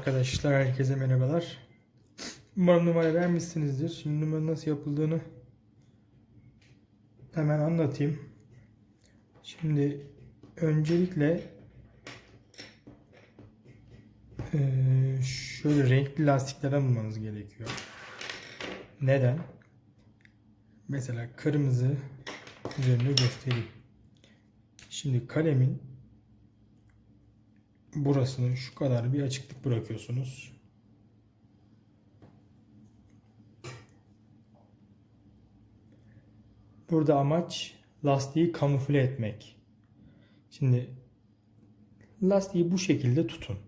Arkadaşlar herkese merhabalar. Umarım numara vermişsinizdir. Şimdi numara nasıl yapıldığını hemen anlatayım. Şimdi öncelikle eee, şöyle renkli lastiklerden bulmanız gerekiyor. Neden? Mesela kırmızı üzerinde göstereyim. Şimdi kalemin burasını şu kadar bir açıklık bırakıyorsunuz. Burada amaç lastiği kamufle etmek. Şimdi lastiği bu şekilde tutun.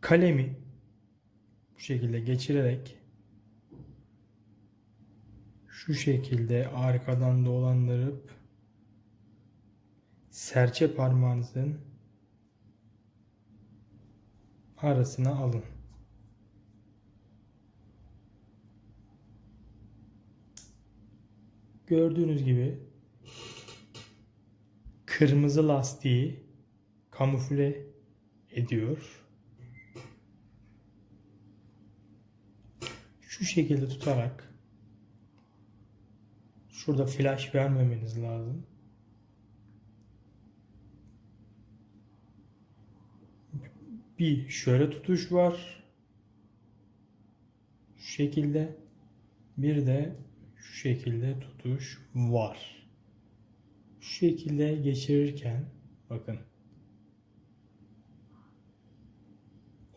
Kalemi bu şekilde geçirerek şu şekilde arkadan dolandırıp serçe parmağınızın arasına alın. Gördüğünüz gibi kırmızı lastiği kamufle ediyor. Şu şekilde tutarak şurada flash vermemeniz lazım. Bir şöyle tutuş var. Şu şekilde. Bir de şu şekilde tutuş var. Şu şekilde geçirirken bakın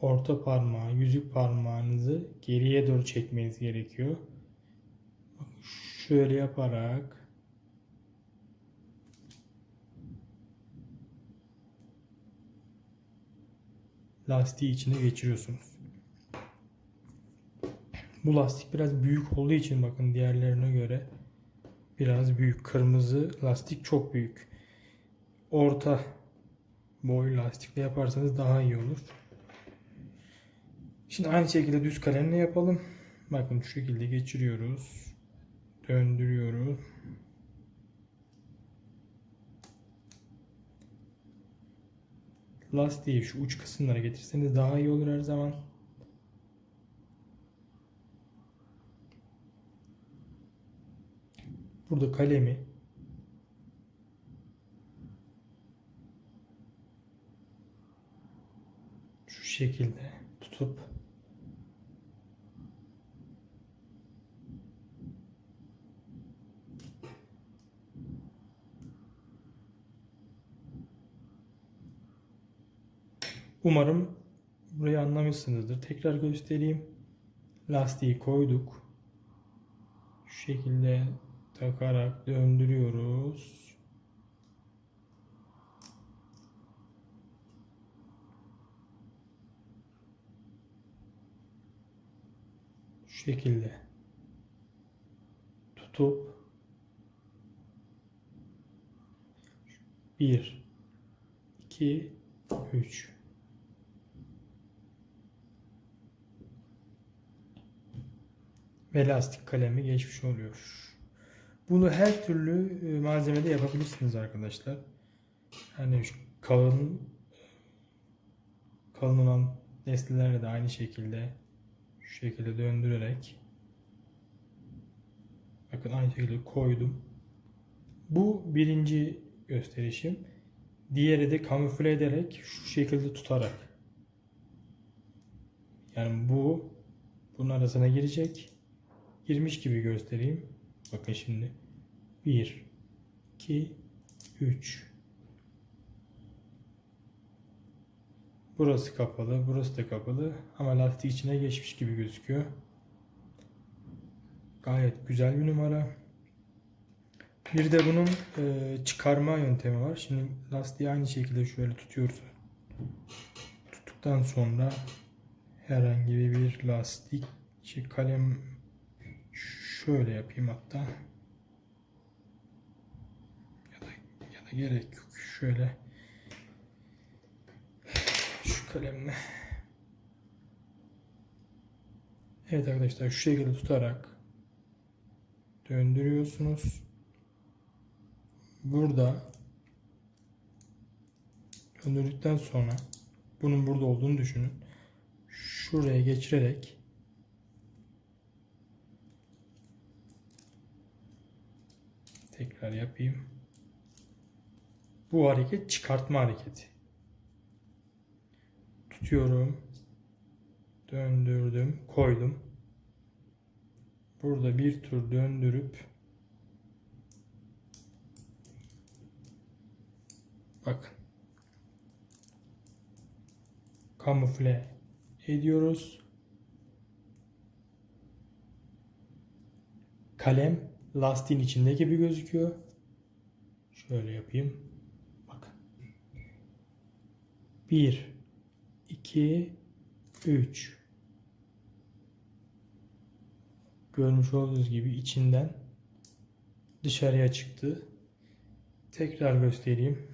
orta parmağı, yüzük parmağınızı geriye doğru çekmeniz gerekiyor. Şöyle yaparak lastiği içine geçiriyorsunuz. Bu lastik biraz büyük olduğu için bakın diğerlerine göre biraz büyük. Kırmızı lastik çok büyük. Orta boy lastikle yaparsanız daha iyi olur. Şimdi aynı şekilde düz kalemle yapalım. Bakın şu şekilde geçiriyoruz. Döndürüyoruz. Lastiği şu uç kısımlara getirseniz daha iyi olur her zaman. Burada kalemi şu şekilde tutup Umarım burayı anlamışsınızdır. Tekrar göstereyim. Lastiği koyduk. Şu şekilde takarak döndürüyoruz. Şekilde tutup bir, iki, üç. Ve lastik kalemi geçmiş oluyor. Bunu her türlü e, malzemede yapabilirsiniz arkadaşlar. Yani şu kalın kalın olan nesnelerle de aynı şekilde şu şekilde döndürerek bakın aynı şekilde koydum. Bu birinci gösterişim. Diğeri de kamufle ederek şu şekilde tutarak. Yani bu bunun arasına girecek girmiş gibi göstereyim. Bakın şimdi. 1 2 3 Burası kapalı, burası da kapalı ama lastik içine geçmiş gibi gözüküyor. Gayet güzel bir numara. Bir de bunun e, çıkarma yöntemi var. Şimdi lastiği aynı şekilde şöyle tutuyoruz. Tuttuktan sonra herhangi bir lastik şey, kalem Şöyle yapayım hatta. Ya da, ya da gerek yok. Şöyle şu kalemle Evet arkadaşlar şu şekilde tutarak döndürüyorsunuz. Burada döndürdükten sonra bunun burada olduğunu düşünün. Şuraya geçirerek tekrar yapayım. Bu hareket çıkartma hareketi. Tutuyorum. Döndürdüm, koydum. Burada bir tur döndürüp bakın kamufle ediyoruz. Kalem lastiğin içinde gibi gözüküyor. Şöyle yapayım. Bakın. 1 2 3 Görmüş olduğunuz gibi içinden dışarıya çıktı. Tekrar göstereyim.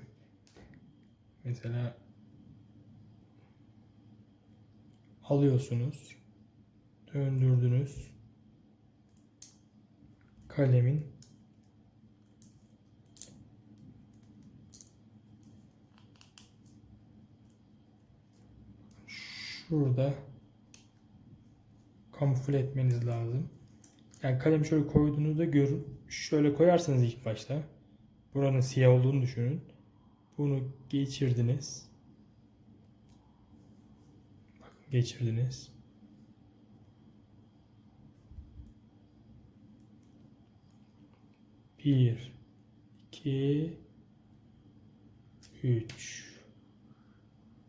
Mesela alıyorsunuz. Döndürdünüz. Kalemin şurada kamufle etmeniz lazım. Yani kalemi şöyle koyduğunuzda görün. Şöyle koyarsanız ilk başta buranın siyah olduğunu düşünün. Bunu geçirdiniz. Bakın geçirdiniz. Bir, iki, üç.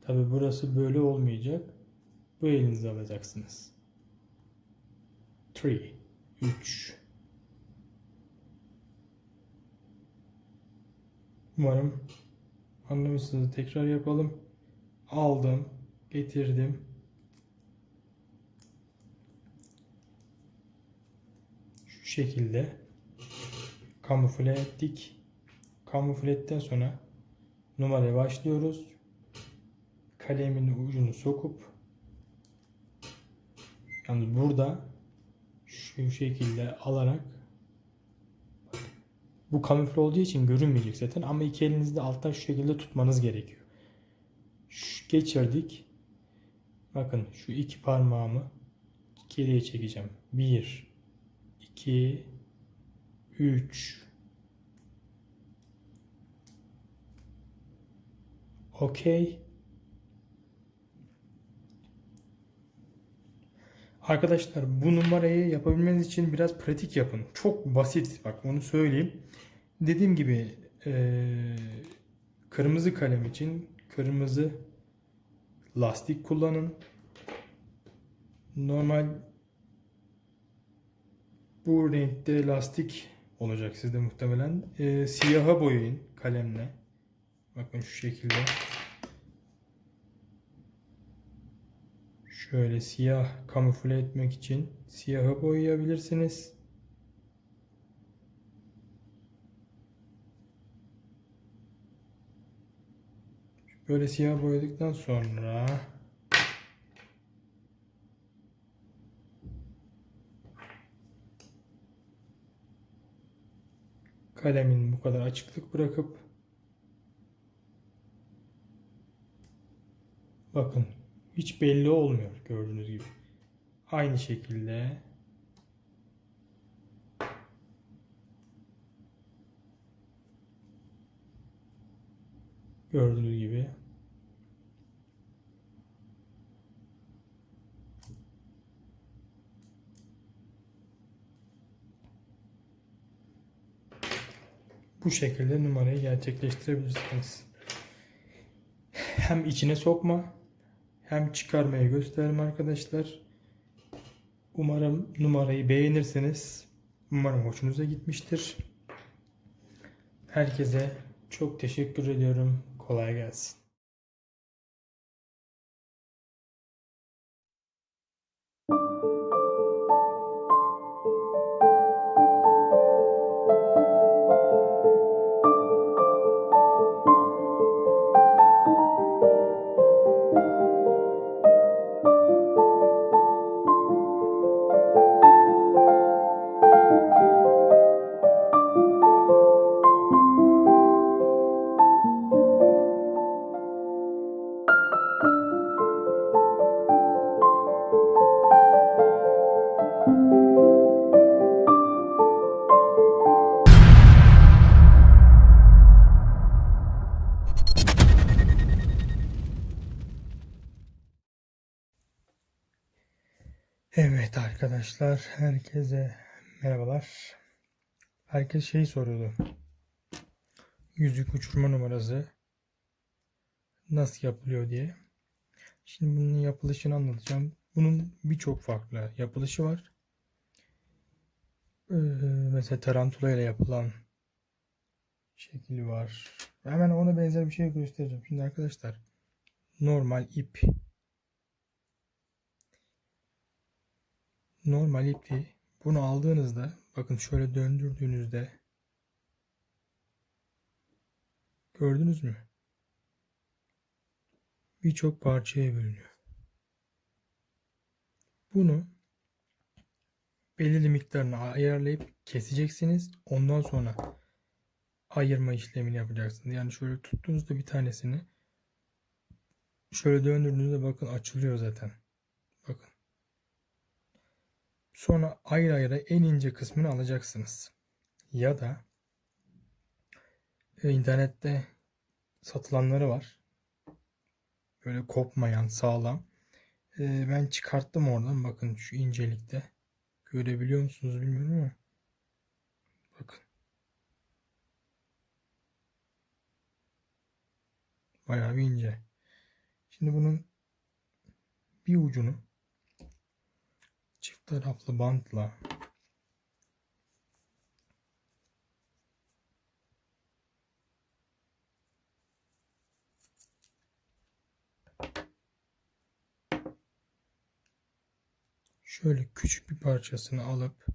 Tabi burası böyle olmayacak. Bu elinizi alacaksınız. Three, üç. Umarım anlamışsınız. Tekrar yapalım. Aldım, getirdim. Şu şekilde kamufle ettik. Kamufle ettikten sonra numaraya başlıyoruz. Kalemin ucunu sokup yani burada şu şekilde alarak bu kamufle olduğu için görünmeyecek zaten ama iki elinizde alttan şu şekilde tutmanız gerekiyor. Şu, geçirdik. Bakın şu iki parmağımı geriye çekeceğim. 1 2 3 Okey. Arkadaşlar bu numarayı yapabilmeniz için biraz pratik yapın. Çok basit. Bak onu söyleyeyim. Dediğim gibi eee, kırmızı kalem için kırmızı lastik kullanın. Normal bu renkte lastik olacak sizde muhtemelen. Eee, siyaha boyayın kalemle. Bakın şu şekilde. Şöyle siyah kamufle etmek için siyahı boyayabilirsiniz. Böyle siyah boyadıktan sonra kalemin bu kadar açıklık bırakıp bakın hiç belli olmuyor gördüğünüz gibi. Aynı şekilde gördüğünüz gibi bu şekilde numarayı gerçekleştirebilirsiniz. Hem içine sokma hem çıkarmaya gösterme arkadaşlar. Umarım numarayı beğenirsiniz. Umarım hoşunuza gitmiştir. Herkese çok teşekkür ediyorum. Kolay gelsin. Arkadaşlar, herkese merhabalar. Herkes şey soruyordu. Yüzük uçurma numarası nasıl yapılıyor diye. Şimdi bunun yapılışını anlatacağım. Bunun birçok farklı yapılışı var. Ee, mesela tarantula ile yapılan şekli var. Hemen ona benzer bir şey göstereceğim. Şimdi arkadaşlar normal ip normal ipi bunu aldığınızda bakın şöyle döndürdüğünüzde gördünüz mü? Birçok parçaya bölünüyor. Bunu belirli miktarını ayarlayıp keseceksiniz. Ondan sonra ayırma işlemini yapacaksınız. Yani şöyle tuttuğunuzda bir tanesini şöyle döndürdüğünüzde bakın açılıyor zaten. Sonra ayrı ayrı en ince kısmını alacaksınız. Ya da e, internette satılanları var. Böyle kopmayan, sağlam. E, ben çıkarttım oradan. Bakın şu incelikte. Görebiliyor musunuz bilmiyorum ama. Bakın. Bayağı bir ince. Şimdi bunun bir ucunu taraflı bantla şöyle küçük bir parçasını alıp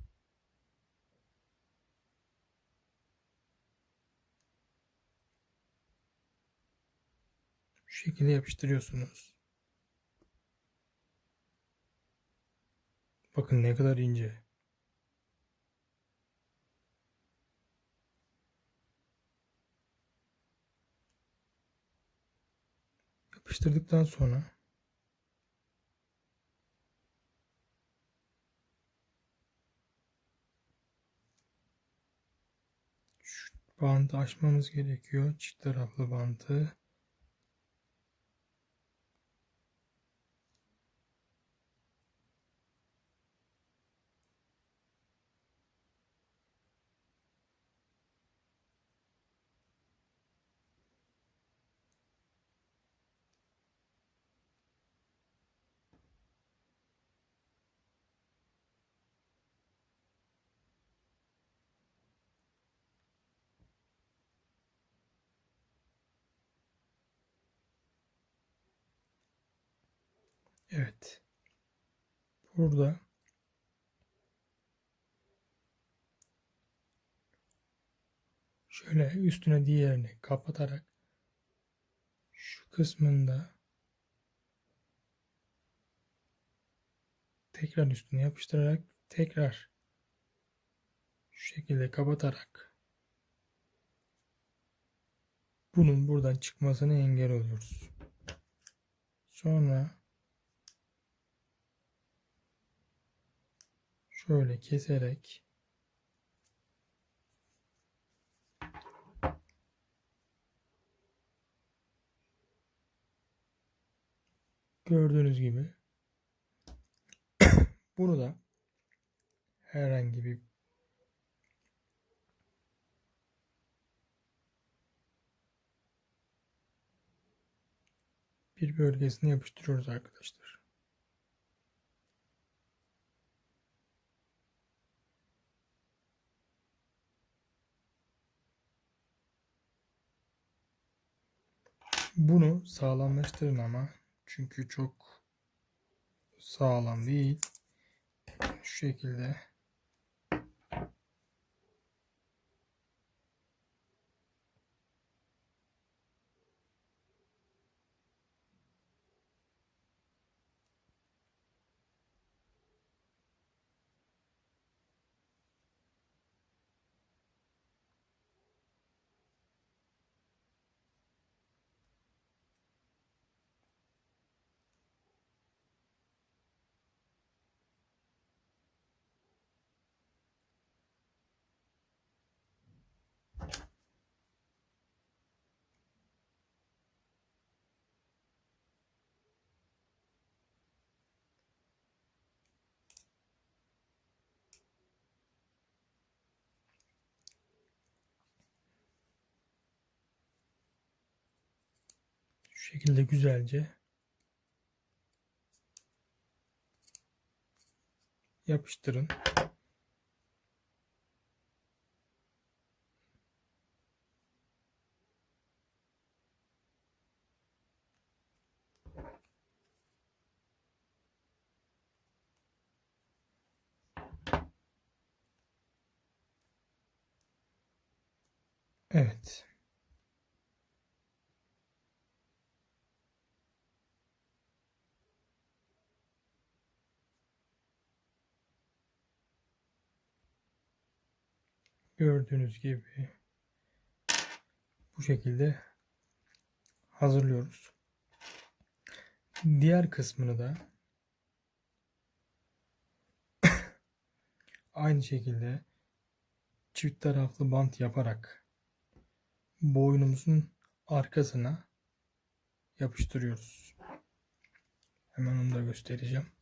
şekilde yapıştırıyorsunuz. Bakın ne kadar ince. Yapıştırdıktan sonra şu bandı açmamız gerekiyor. Çift taraflı bandı. Evet. Burada şöyle üstüne diğerini kapatarak şu kısmında tekrar üstüne yapıştırarak tekrar şu şekilde kapatarak bunun buradan çıkmasını engel oluyoruz. Sonra şöyle keserek gördüğünüz gibi bunu da herhangi bir bir bölgesine yapıştırıyoruz arkadaşlar. Bunu sağlamlaştırın ama çünkü çok sağlam değil. Şu şekilde şekilde güzelce yapıştırın. Evet. Gördüğünüz gibi bu şekilde hazırlıyoruz. Diğer kısmını da aynı şekilde çift taraflı bant yaparak boynumuzun arkasına yapıştırıyoruz. Hemen onu da göstereceğim.